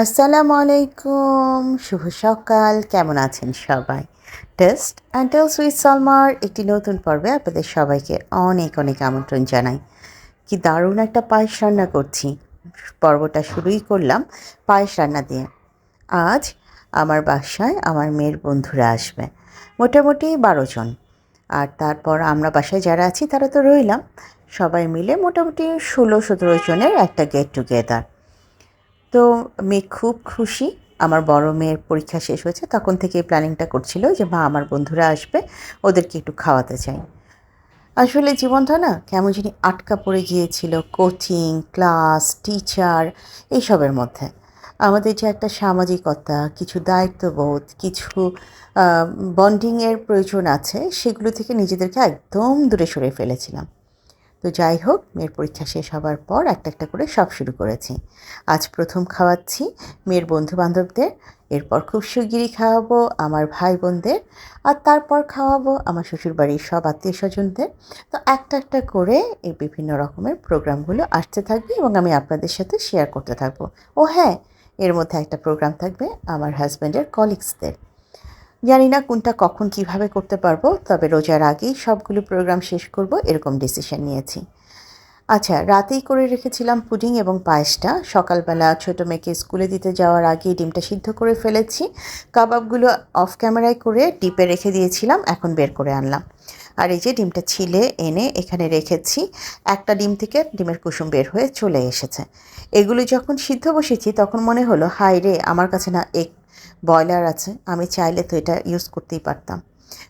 আসসালামু আলাইকুম। শুভ সকাল। কেমন আছেন সবাই? টেস্ট অ্যান্ড টেলস উইথ সলমার একটি নতুন পর্বে আপনাদের সবাইকে অনেক অনেক আমন্ত্রণ জানাই। কি দারুণ একটা পায়েস রান্না করছি। পর্বটা শুরুই করলাম পায়েস রান্না দিয়ে। আজ আমার বাসায় আমার মেয়ের বন্ধুরা আসবে। মোটামুটি বারো জন। আর তারপর আমরা বাসায় যারা আছি তারা তো রইলাম। সবাই মিলে মোটামুটি ষোলো সতেরো জনের একটা গেট টুগেদার তো মেয়ে খুব খুশি। আমার বড় মেয়ের পরীক্ষা শেষ হয়েছে। তখন থেকে প্ল্যানিংটা করছিল যে, মা, আমার বন্ধুরা আসবে, ওদেরকে একটু খাওয়াতে চাই। আসলে জীবনটা না কেমন জানি আটকা পড়ে গিয়েছিল। কোচিং ক্লাস টিচার এইসবের মধ্যে। আমাদের যে একটা সামাজিকতা, কিছু দায়িত্ববোধ, কিছু বন্ডিংয়ের প্রয়োজন আছে, সেগুলো থেকে নিজেদেরকে একদম দূরে সরে ফেলেছিলাম। তো যাই হোক, মেয়ের পরীক্ষা শেষ হবার পর একটা একটা করে সব শুরু করেছি। আজ প্রথম খাওয়াচ্ছি মেয়ের বন্ধু বান্ধবদের এরপর খুব শিগগিরই খাওয়াবো আমার ভাই বোনদের আর তারপর খাওয়াবো আমার শ্বশুরবাড়ির সব আত্মীয় স্বজনদের তো একটা একটা করে এই বিভিন্ন রকমের প্রোগ্রামগুলো আসতে থাকবে এবং আমি আপনাদের সাথে শেয়ার করতে থাকব। ও হ্যাঁ এর মধ্যে একটা প্রোগ্রাম থাকবে আমার হাজব্যান্ডের কলিগসদের জানি না কোনটা কখন কীভাবে করতে পারব, তবে রোজার আগেই সবগুলো প্রোগ্রাম শেষ করব, এরকম ডিসিশন নিয়েছি। আচ্ছা রাতেই করে রেখেছিলাম পুডিং এবং পায়েসটা। সকালবেলা ছোটো মেয়েকে স্কুলে দিতে যাওয়ার আগেই ডিমটা সিদ্ধ করে ফেলেছি। কাবাবগুলো অফ ক্যামেরায় করে ডিপে রেখে দিয়েছিলাম, এখন বের করে আনলাম। আর এই যে ডিমটা ছিলে, এনে এখানে রেখেছি, একটা ডিম থেকে ডিমের কুসুম বের হয়ে চলে এসেছে। এগুলো যখন সিদ্ধ বসেছি, তখন মনে হলো হাই রে আমার কাছে না এক বয়লার আছে, আমি চাইলে তো এটা ইউজ করতেই পারতাম।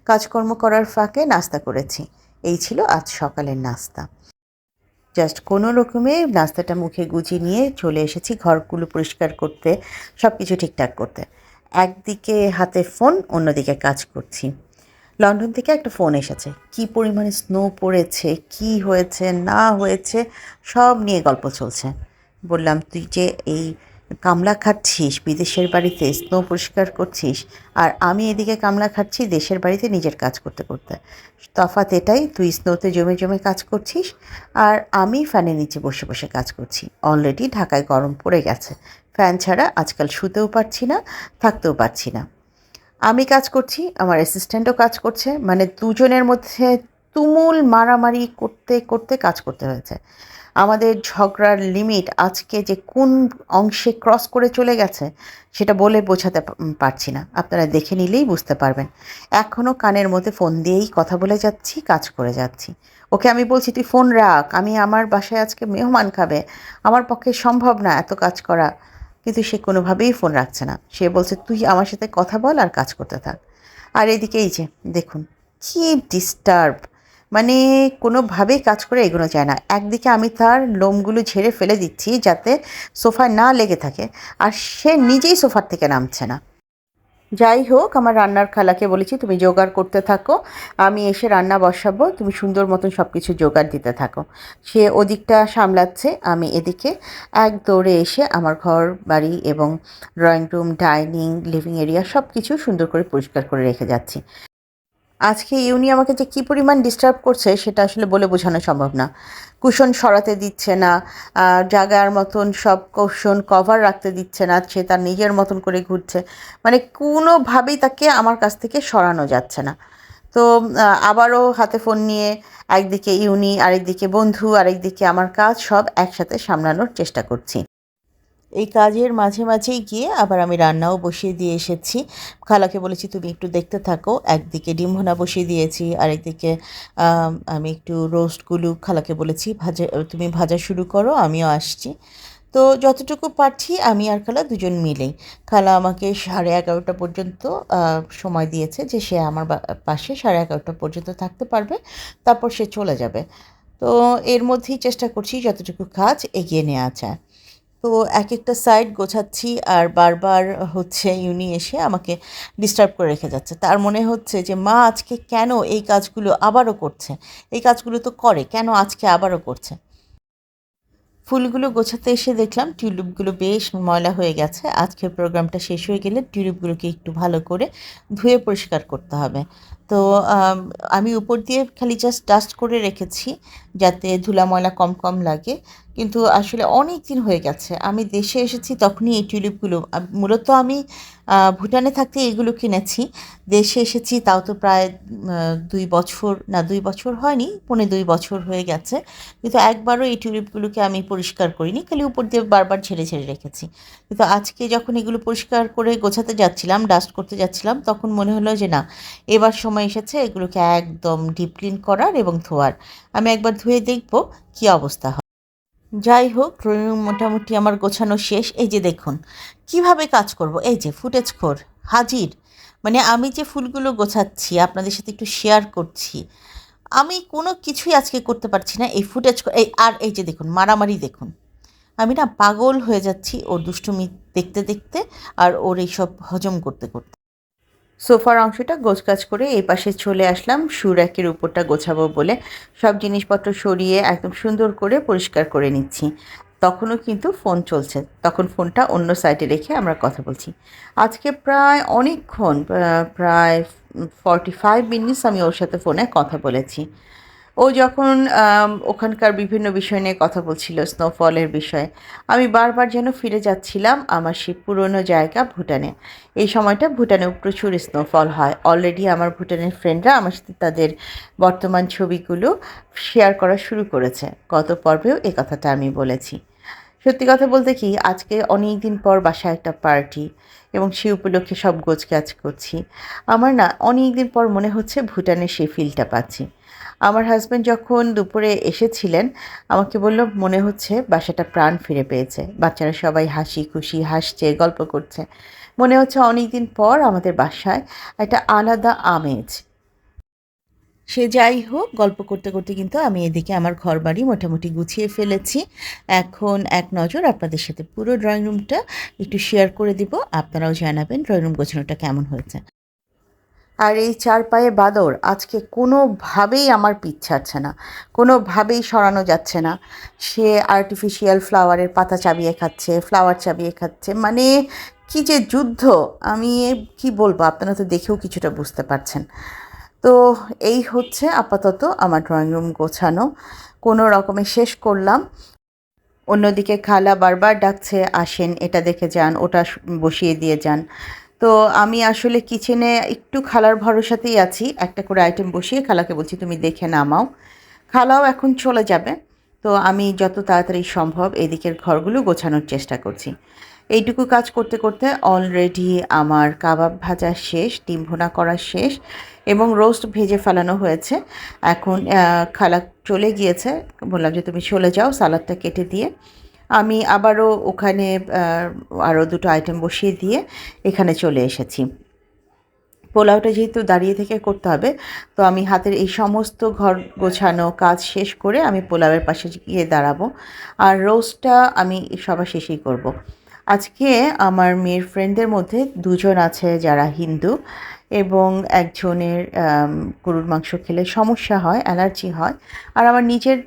কাজকর্ম করার ফাঁকে নাস্তা করেছি। এই ছিল আজ সকালের নাস্তা। জাস্ট কোনো রকমে নাস্তাটা মুখে গুজিয়ে নিয়ে চলে এসেছি ঘরগুলো পরিষ্কার করতে সব কিছু ঠিকঠাক করতে। একদিকে হাতে ফোন অন্যদিকে কাজ করছি। লন্ডন থেকে একটা ফোন এসেছে। কি পরিমাণে স্নো পড়েছে, কি হয়েছে, না হয়েছে, সব নিয়ে গল্প চলছে। বললাম, তুই যে এই কামলা খাচ্ছিস, বিদেশের বাড়িতে স্নো পরিষ্কার করছিস, আর আমি এদিকে কামলা খাচ্ছি, দেশের বাড়িতে নিজের কাজ করতে করতে। তফাৎ এটাই, তুই স্নোতে জমে জমে কাজ করছিস, আর আমি ফ্যানের নিচে বসে বসে কাজ করছি। অলরেডি ঢাকায় গরম পড়ে গেছে। ফ্যান ছাড়া আজকাল শুতেও পারছি না, থাকতেও পারছি না। আমি কাজ করছি, আমার অ্যাসিস্ট্যান্টও কাজ করছে মানে দুজনের মধ্যে তুমুল মারামারি করতে করতে কাজ করতে হয়েছে। আমাদের ঝগড়ার লিমিট আজকে যে কোন অংশে ক্রস করে চলে গেছে, সেটা বলে বোঝাতে পারছি না। আপনারা দেখে নিলেই বুঝতে পারবেন। এখনও কানের মধ্যে ফোন দিয়েই কথা বলে যাচ্ছি, কাজ করে যাচ্ছি। ওকে আমি বলছি, তুই ফোন রাখ। আমি আমার বাসায় আজকে মেহমান খাবে। আমার পক্ষে সম্ভব না এত কাজ করা। কিন্তু সে কোনোভাবেই ফোন রাখছে না। সে বলছে, তুই আমার সাথে কথা বল আর কাজ করতে থাক। আর এদিকেই যে, দেখুন, কি ডিস্টার্ব মানে কোনোভাবেই কাজ করে এগোনো যায় না। একদিকে আমি তার লোমগুলো ঝেড়ে ফেলে দিচ্ছি যাতে সোফায় না লেগে থাকে, আর সে নিজেই সোফার থেকে নামছে না। যাই হোক, আমার রান্নার খালাকে বলেছি, তুমি জোগাড় করতে থাকো, আমি এসে রান্না বসাবো, তুমি সুন্দর মতন সব কিছু জোগাড় দিতে থাকো। সে ওদিকটা সামলাচ্ছে, আমি এদিকে এক দৌড়ে এসে আমার ঘর, বাড়ি এবং drawing room dining living area সব কিছু সুন্দর করে পরিষ্কার করে রেখে যাচ্ছি। আজকে ইউনি আমাকে যে কী পরিমাণ ডিস্টার্ব করছে সেটা আসলে বলে বোঝানো সম্ভব না। কুশন সরাতে দিচ্ছে না জাগার মতন সব কুশন কভার রাখতে দিচ্ছে না, সে তার নিজের মতন করে ঘুরছে। মানে কোনোভাবেই তাকে আমার কাছ থেকে সরানো যাচ্ছে না। তো আবারও হাতে ফোন নিয়ে একদিকে ইউনি, আরেকদিকে বন্ধু, আরেকদিকে আমার কাজ সব একসাথে সামলানোর চেষ্টা করছি। এই কাজের মাঝে মাঝেই গিয়ে আবার আমি রান্নাও বসিয়ে দিয়ে এসেছি। খালাকে বলেছি, তুমি একটু দেখতে থাকো। একদিকে ডিম ভোনা বসিয়ে দিয়েছি, আরেকদিকে, আমি একটু রোস্টগুলো খালাকে বলেছি, ভাজা, তুমি ভাজা শুরু করো, আমিও আসছি। তো যতটুকু পারছি আমি আর খালা দুজন মিলেই। খালা আমাকে সাড়ে এগারোটা পর্যন্ত সময় দিয়েছে যে সে আমার পাশে সাড়ে এগারোটা পর্যন্ত থাকতে পারবে, তারপর সে চলে যাবে। তো এর মধ্যেই চেষ্টা করছি যতটুকু কাজ এগিয়ে নেওয়া যায়। তো এক একটা সাইড গোছাচ্ছি আর বারবার হচ্ছে ইউনি এসে আমাকে ডিস্টার্ব করে রেখে যাচ্ছে। তার মনে হচ্ছে যে, মা, আজকে কেন এই কাজগুলো আবারও করছে? এই কাজগুলো তো করে, কেন আজকে আবারও করছে? ফুলগুলো গোছাতে এসে দেখলাম টিউলিপগুলো বেশ ময়লা হয়ে গেছে। আজকের প্রোগ্রামটা শেষ হয়ে গেলে টিউলিপগুলোকে একটু ভালো করে ধুয়ে পরিষ্কার করতে হবে। তো, আমি উপর দিয়ে খালি জাস্ট ডাস্ট করে রেখেছি যাতে ধুলা ময়লা কম কম লাগে। কিন্তু আসলে অনেক দিন হয়ে গেছে। আমি দেশে এসেছি তখনই এই টিউলিপগুলো মূলত আমি ভুটানে থাকতে এগুলো কিনেছি। দেশে এসেছি তাও তো প্রায় দুই বছর, না দুই বছর হয়নি, পৌনে দুই বছর হয়ে গেছে। কিন্তু একবারও এই টিউলিপগুলোকে আমি পরিষ্কার করিনি, খালি উপর দিয়ে বারবার ছেড়ে ছেড়ে রেখেছি। কিন্তু আজকে যখন এগুলো পরিষ্কার করে গোছাতে যাচ্ছিলাম, ডাস্ট করতে যাচ্ছিলাম, তখন মনে হলো যে না, এবার সময় এসেছে এগুলোকে একদম ডিপ ক্লিন করার এবং ধোয়ার। আমি একবার ধুয়ে দেখব কি অবস্থা হয়। যাই হোক ড্রয়িং মোটামুটি আমার গোছানো শেষ। এই যে দেখুন, কীভাবে কাজ করব? এই যে ফুটেজ খোর, হাজির। মানে আমি যে ফুলগুলো গোছাচ্ছি, আপনাদের সাথে একটু শেয়ার করছি, আমি কোনো কিছুই আজকে করতে পারছি না এই ফুটেজ এই আর এই যে দেখুন, মারামারি দেখুন। আমি না পাগল হয়ে যাচ্ছি ওর দুষ্টুমি দেখতে দেখতে আর ওর এইসব হজম করতে করতে। সোফার অংশটা গোছগাছ করে এই পাশে চলে আসলাম। সুরাকের উপরটা গোছাবো বলে সব জিনিসপত্র সরিয়ে একদম সুন্দর করে পরিষ্কার করে নিচ্ছি। তখনও কিন্তু ফোন চলছে। তখন ফোনটা অন্য সাইডে রেখে আমরা কথা বলছি। আজকে প্রায় অনেকক্ষণ প্রায় ফর্টি ফাইভ মিনিটস আমি ওর সাথে ফোনে কথা বলেছি। ও যখন ওখানকার বিভিন্ন বিষয় নিয়ে কথা বলছিল স্নোফলের বিষয়ে, আমি বারবার যেন ফিরে যাচ্ছিলাম আমার সেই পুরনো জায়গা ভুটানে। এই সময়টা ভুটানে প্রচুর স্নোফল হয়। অলরেডি আমার ভুটানের ফ্রেন্ডরা আমার সাথে তাদের বর্তমান ছবিগুলো শেয়ার করা শুরু করেছে। গত পর্বেও এ কথাটা আমি বলেছি। সত্যি কথা বলতে কি, আজকে অনেক দিন পর বাসায় একটা পার্টি এবং সেই উপলক্ষে সব গোছ গাছ করছি। আমার না অনেক দিন পর মনে হচ্ছে ভুটানের সেই ফিলটা পাচ্ছি। আমার হাজব্যান্ড যখন দুপুরে এসেছিলেন, আমাকে বলল, মনে হচ্ছে বাসাটা প্রাণ ফিরে পেয়েছে। বাচ্চারা সবাই হাসি খুশি, হাসছে, গল্প করছে। মনে হচ্ছে অনেক দিন পর আমাদের বাসায় একটা আলাদা আমেজ। সে যাই হোক, গল্প করতে করতে কিন্তু আমি এদিকে আমার ঘর বাড়ি মোটামুটি গুছিয়ে ফেলেছি। এখন এক নজর আপনাদের সাথে পুরো ড্রয়িং রুমটা একটু শেয়ার করে দিব। আপনারাও জানাবেন ড্রয়িং রুম গোছানোটা কেমন হয়েছে। আর এই চার পায়ে বাদর আজকে কোনোভাবেই আমার পিছ ছাড়ছে না, কোনোভাবেই সরানো যাচ্ছে না। সে আর্টিফিশিয়াল ফ্লাওয়ারের পাতা চাবিয়ে খাচ্ছে ফ্লাওয়ার চাবিয়ে খাচ্ছে মানে কি যে যুদ্ধ, আমি কি বলব, আপনারা তো দেখেও কিছুটা বুঝতে পারছেন। তো এই হচ্ছে আপাতত আমার ড্রয়িং রুম গোছানো, কোনো রকমে শেষ করলাম। অন্যদিকে খালা বারবার ডাকছে, আসেন, এটা দেখে যান, ওটা বসিয়ে দিয়ে যান। তো আমি আসলে কিচেনে একটু খালার ভরসাতেই আছি। একটা করে আইটেম বসিয়ে খালাকে বলছি, তুমি দেখে নামাও। খালাও এখন চলে যাবে। তো আমি যত তাড়াতাড়ি সম্ভব এদিকের ঘরগুলো গোছানোর চেষ্টা করছি। এইটুকু কাজ করতে করতে অলরেডি আমার কাবাব ভাজা শেষ, ডিম ভুনা করা শেষ এবং রোস্ট ভেজে ফেলানো হয়েছে। এখন খালা চলে গিয়েছে। বললাম যে, তুমি চলে যাও সালাদটা কেটে দিয়ে। আমি আবারও ওখানে আরও দুটো আইটেম বসিয়ে দিয়ে এখানে চলে এসেছি। পোলাওটা যেহেতু দাঁড়িয়ে থেকে করতে হবে, তো আমি হাতের এই সমস্ত ঘর গোছানো কাজ শেষ করে আমি পোলাওয়ের পাশে গিয়ে দাঁড়াবো। আর রোস্টটা আমি সবার শেষেই করব। আজকে আমার মেয়ের ফ্রেন্ডদের মধ্যে দুজন আছে যারা হিন্দু। এবং একজনের গরুর মাংস খেলে সমস্যা হয়, অ্যালার্জি হয়। আর আমার নিজের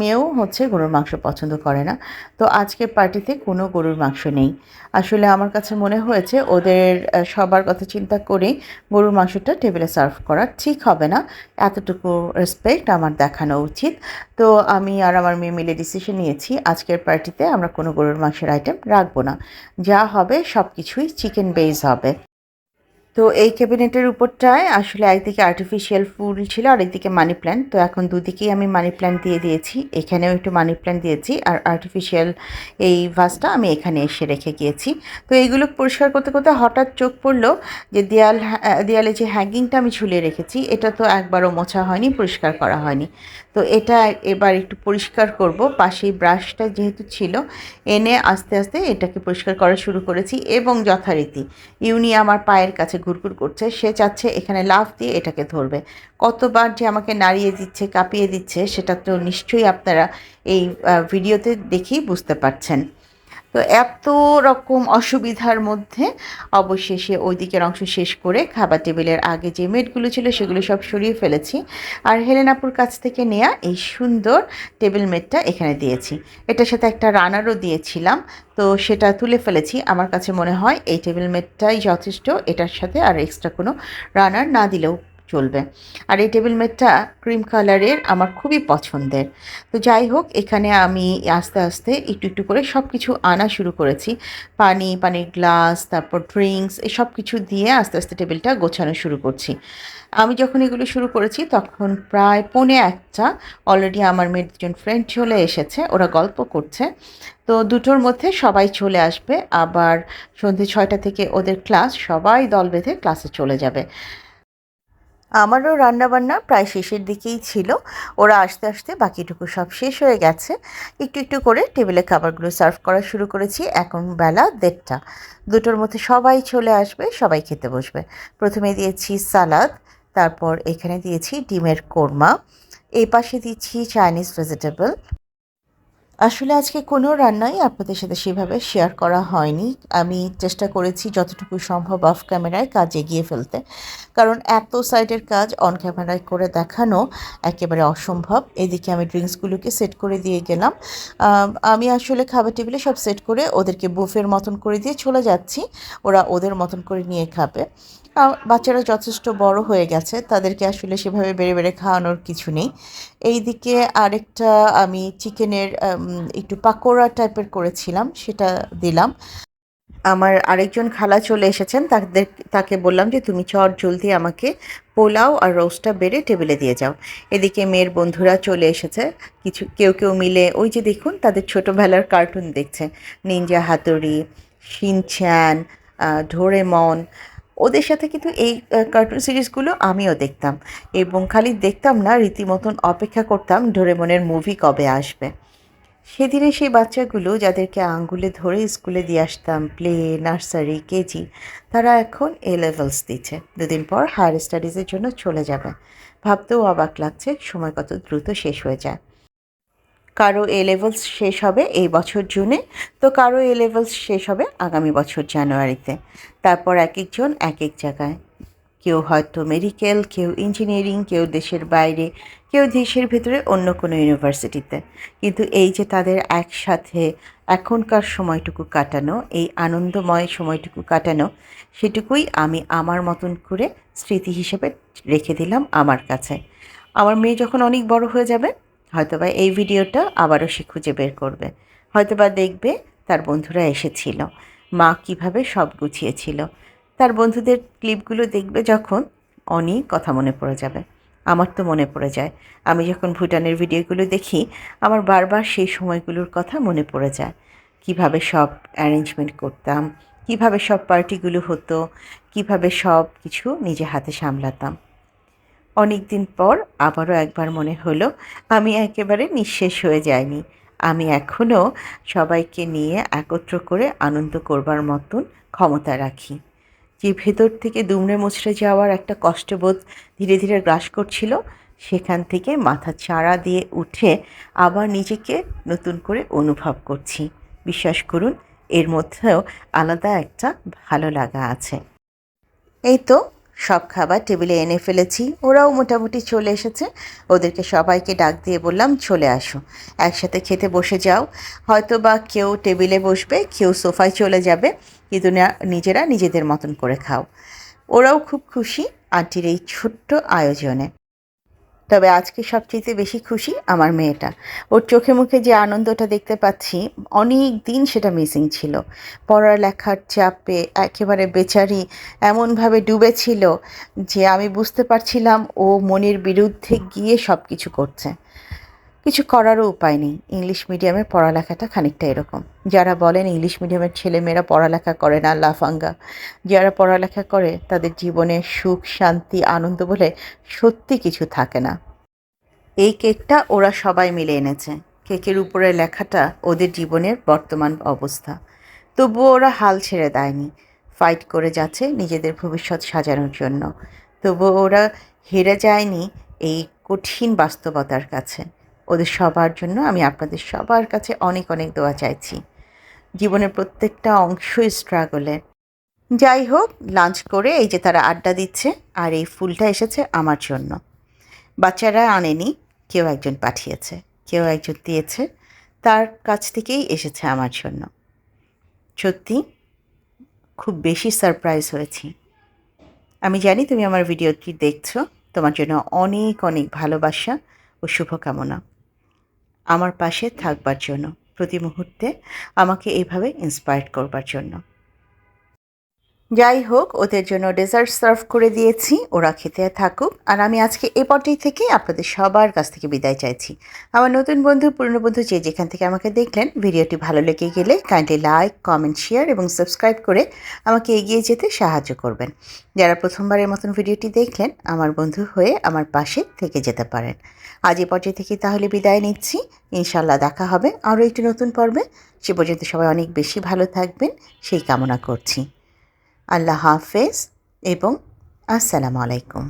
মেয়েও হচ্ছে গরুর মাংস পছন্দ করে না। তো আজকের পার্টিতে কোনো গরুর মাংস নেই। আসলে আমার কাছে মনে হয়েছে ওদের সবার কথা চিন্তা করে গরুর মাংসটা টেবিলে সার্ভ করা ঠিক হবে না। এতটুকু রেসপেক্ট আমার দেখানো উচিত। তো আমি আর আমার মেয়ে মিলে ডিসিশন নিয়েছি, আজকের পার্টিতে আমরা কোনো গরুর মাংসের আইটেম রাখব না। যা হবে সব কিছুই চিকেন বেস হবে। তো এই ক্যাবিনেটের উপরটায় আসলে একদিকে আর্টিফিশিয়াল ফুল ছিল আর একদিকে মানি প্ল্যান্ট তো এখন দুদিকেই আমি মানি প্ল্যান্ট দিয়ে দিয়েছি। এখানেও একটু মানি প্ল্যান্ট দিয়েছি আর আর্টিফিশিয়াল এই ভাসটা আমি এখানে এসে রেখে গিয়েছি। তো এইগুলো পরিষ্কার করতে করতে হঠাৎ চোখ পড়ল যে দেয়াল দেয়ালে যে হ্যাঙ্গিংটা আমি ঝুলিয়ে রেখেছি, এটা তো একবারও মোছা হয়নি, পরিষ্কার করা হয়নি। তো এটা এবার একটু পরিষ্কার করব। পাশেই ব্রাশটা যেহেতু ছিল, এনে আস্তে আস্তে এটাকে পরিষ্কার করা শুরু করেছি এবং যথারীতি। ইউনি আমার পায়ের কাছে ঘুরঘুর করছে, সে চাচ্ছে এখানে লাফ দিয়ে এটাকে ধরবে। কতবার যে আমাকে নাড়িয়ে দিচ্ছে, কাঁপিয়ে দিচ্ছে, সেটা তো নিশ্চয়ই আপনারা এই ভিডিওতে দেখেই বুঝতে পারছেন। তো এত রকম অসুবিধার মধ্যে অবশেষে ওই দিকের অংশ শেষ করে খাবার টেবিলের আগে যে মেটগুলো ছিল সেগুলো সব সরিয়ে ফেলেছি। আর হেলেনাপুর কাছ থেকে নেয়া এই সুন্দর টেবিল মেটটা এখানে দিয়েছি। এটার সাথে একটা রানারও দিয়েছিলাম, তো সেটা তুলে ফেলেছি। আমার কাছে মনে হয় এই টেবিল মেটটাই যথেষ্ট, এটার সাথে আর এক্সট্রা কোনো রানার না দিলেও চলবে। আর এই টেবিল ম্যাটটা ক্রিম কালারের আমার খুবই পছন্দের। তো যাই হোক, এখানে আমি আস্তে আস্তে একটু একটু করে সব কিছু আনা শুরু করেছি। পানি, পানির গ্লাস তারপর ড্রিঙ্কস এই সব কিছু দিয়ে আস্তে আস্তে টেবিলটা গোছানো শুরু করছি। আমি যখন এগুলো শুরু করেছি, তখন প্রায় পৌনে একটা অলরেডি আমার মেয়ের দুজন ফ্রেন্ড চলে এসেছে, ওরা গল্প করছে। তো দুটোর মধ্যে সবাই চলে আসবে, আবার সন্ধে ছয়টা থেকে ওদের ক্লাস সবাই দল বেঁধে ক্লাসে চলে যাবে। আমারও রান্নাবান্না প্রায় শেষের দিকেই ছিল। ওরা আস্তে আস্তে বাকিটুকু সব শেষ হয়ে গেছে। একটু একটু করে টেবিলে খাবারগুলো সার্ভ করা শুরু করেছি। এখন বেলা দেড়টা। দুটোর মধ্যে সবাই চলে আসবে, সবাই খেতে বসবে। প্রথমে দিয়েছি সালাদ, তারপর এখানে দিয়েছি ডিমের কোরমা। এই পাশে দিচ্ছি চাইনিজ ভেজিটেবল। আসলে আজকে কোনো রান্নাই আপনাদের সাথে সেভাবে শেয়ার করা হয়নি। আমি চেষ্টা করেছি যতটুকু সম্ভব অফ ক্যামেরায় কাজ এগিয়ে ফেলতে। কারণ এত সাইডের কাজ অন ক্যামেরায় করে দেখানো একেবারে অসম্ভব। এদিকে আমি ড্রিঙ্কসগুলোকে সেট করে দিয়ে গেলাম। আমি আসলে খাবার টেবিলে সব সেট করে ওদেরকে বুফের মতন করে দিয়ে চলে যাচ্ছি। ওরা ওদের মতন করে নিয়ে খাবে। বাচ্চারা যথেষ্ট বড় হয়ে গেছে, তাদেরকে আসলে সেভাবে বেড়ে বেড়ে খাওয়ানোর কিছু নেই। এই দিকে আরেকটা আমি চিকেনের একটু পাকোড়া টাইপের করেছিলাম, সেটা দিলাম। আমার আরেকজন খালা চলে এসেছেন, তাদের, তাকে বললাম যে, তুমি চট জলদি আমাকে পোলাও আর রোস্টটা বেড়ে টেবিলে দিয়ে যাও। এদিকে মেয়ের বন্ধুরা চলে এসেছে, কিছু, কেউ কেউ মিলে, ওই যে দেখুন, তাদের ছোটোবেলার কার্টুন দেখছে। নিনজা হাতুড়ি, শিনচ্যান ঢোরেমন ওদের সাথে কিন্তু এই কার্টুন সিরিজগুলো আমিও দেখতাম এবং খালি দেখতাম না, রীতিমতন অপেক্ষা করতাম ডোরেমনের মুভি কবে আসবে। সেদিনে সেই বাচ্চাগুলো যাদেরকে আঙ্গুলে ধরে স্কুলে দিয়ে আসতাম প্লে নার্সারি কেজি, তারা এখন এ লেভেলস দিচ্ছে। দুদিন পর হায়ার স্টাডিজের জন্য চলে যাবে। ভাবতেও অবাক লাগছে, সময় কত দ্রুত শেষ হয়ে যায়। কারও এ লেভেলস শেষ হবে এই বছর জুনে তো কারও এ লেভেলস শেষ হবে আগামী বছর জানুয়ারিতে তারপর এক একজন এক এক জায়গায়। কেউ হয়তো মেডিকেল কেউ ইঞ্জিনিয়ারিং কেউ দেশের বাইরে, কেউ দেশের ভেতরে অন্য কোনো ইউনিভার্সিটিতে কিন্তু এই যে তাদের একসাথে এখনকার সময়টুকু কাটানো, এই আনন্দময় সময়টুকু কাটানো, সেটুকুই আমি আমার মতন করে স্মৃতি হিসেবে রেখে দিলাম আমার কাছে। আমার মেয়ে যখন অনেক বড় হয়ে যাবে হয়তোবা এই ভিডিওটা আবারও সে খুঁজে বের করবে। হয়তোবা দেখবে তার বন্ধুরা এসেছিল। মা কীভাবে সব গুছিয়েছিল। তার বন্ধুদের ক্লিপগুলো দেখবে যখন অনেক কথা মনে পড়ে যাবে। আমার তো মনে পড়ে যায়। আমি যখন ভুটানের ভিডিওগুলো দেখি, আমার বারবার সেই সময়গুলোর কথা মনে পড়ে যায়। কীভাবে সব অ্যারেঞ্জমেন্ট করতাম, কীভাবে সব পার্টিগুলো হতো, কীভাবে সব কিছু নিজে হাতে সামলাতাম। অনেক দিন পর আবারও একবার মনে হলো আমি একেবারে নিঃশেষ হয়ে যাইনি। আমি এখনও সবাইকে নিয়ে একত্র করে আনন্দ করবার মতন ক্ষমতা রাখি। যে ভেতর থেকে দুমড়ে মুচড়ে যাওয়ার একটা কষ্টবোধ ধীরে ধীরে গ্রাস করছিল, সেখান থেকে মাথা চাড়া দিয়ে উঠে আবার নিজেকে নতুন করে অনুভব করছি। বিশ্বাস করুন, এর মধ্যেও আলাদা একটা ভালো লাগা আছে। এই তো সব খাবার টেবিলে এনে ফেলেছি। ওরাও মোটামুটি চলে এসেছে। ওদেরকে সবাইকে ডাক দিয়ে বললাম, চলে আসো। একসাথে খেতে বসে যাও। হয়তো বা কেউ টেবিলে বসবে, কেউ সোফায় চলে যাবে। কিন্তু নিজেরা নিজেদের মতন করে খাও। ওরাও খুব খুশি আন্টির এই ছোট্ট আয়োজনে। তবে আজকে সবচেয়ে বেশি খুশি আমার মেয়েটা। ওর চোখে মুখে যে আনন্দটা দেখতে পাচ্ছি, অনেক দিন সেটা মিসিং ছিল। পড়ালেখার চাপে একেবারে বেচারি এমনভাবে ডুবেছিল যে আমি বুঝতে পারছিলাম ও মনের বিরুদ্ধে গিয়ে সব কিছু করছে। কিছু করারও উপায় নেই। ইংলিশ মিডিয়ামে পড়ালেখাটা খানিকটা এরকম। যারা বলেন ইংলিশ মিডিয়ামের ছেলেমেয়েরা পড়ালেখা করে না, লাফাঙ্গা। যারা পড়ালেখা করে, তাদের জীবনে সুখ, শান্তি, আনন্দ বলে সত্যি কিছু থাকে না। এই কেকটা ওরা সবাই মিলে এনেছে। কেকের উপরে লেখাটা ওদের জীবনের বর্তমান অবস্থা। তবুও ওরা হাল ছেড়ে দেয়নি। ফাইট করে যাচ্ছে নিজেদের ভবিষ্যৎ সাজানোর জন্য। তবুও ওরা হেরে যায়নি এই কঠিন বাস্তবতার কাছে। ওদের সবার জন্য আমি আপনাদের সবার কাছে অনেক অনেক দোয়া চাইছি। জীবনের প্রত্যেকটা অংশই স্ট্রাগলের যাই হোক লাঞ্চ করে এই যে তারা আড্ডা দিচ্ছে আর এই ফুলটা এসেছে আমার জন্য। বাচ্চারা আনেনি, কেউ একজন পাঠিয়েছে, কেউ একজন দিয়েছে, তার কাছ থেকেই এসেছে আমার জন্য। সত্যি, খুব বেশি সারপ্রাইজ হয়েছি। আমি জানি তুমি আমার ভিডিওটি দেখছ, তোমার জন্য অনেক অনেক ভালোবাসা ও শুভকামনা। আমার পাশে থাকবার জন্য প্রতি মুহূর্তে আমাকে এইভাবে ইন্সপায়ার করবার জন্য। যাই হোক, ওদের জন্য ডেজার্ট সার্ভ করে দিয়েছি, ওরা খেতে থাকুক। আর আমি আজকে এ পর্যায়ে থেকে আপনাদের সবার কাছ থেকে বিদায় চাইছি। আমার নতুন বন্ধু, পুরনো বন্ধু যে যেখান থেকে আমাকে দেখলেন, ভিডিওটি ভালো লেগে গেলে কাইন্ডলি লাইক কমেন্ট শেয়ার এবং সাবস্ক্রাইব করে আমাকে এগিয়ে যেতে সাহায্য করবেন। যারা প্রথমবারের মতন ভিডিওটি দেখলেন, আমার বন্ধু হয়ে আমার পাশে থেকে যেতে পারেন। আজ এ পর্যায়ে থেকে তাহলে বিদায় নিচ্ছি। ইনশাল্লাহ দেখা হবে আরও একটি নতুন পর্বে। সে পর্যন্ত সবাই অনেক বেশি ভালো থাকবেন, সেই কামনা করছি। আল্লাহ হাফেজ এবং আসসালামু আলাইকুম।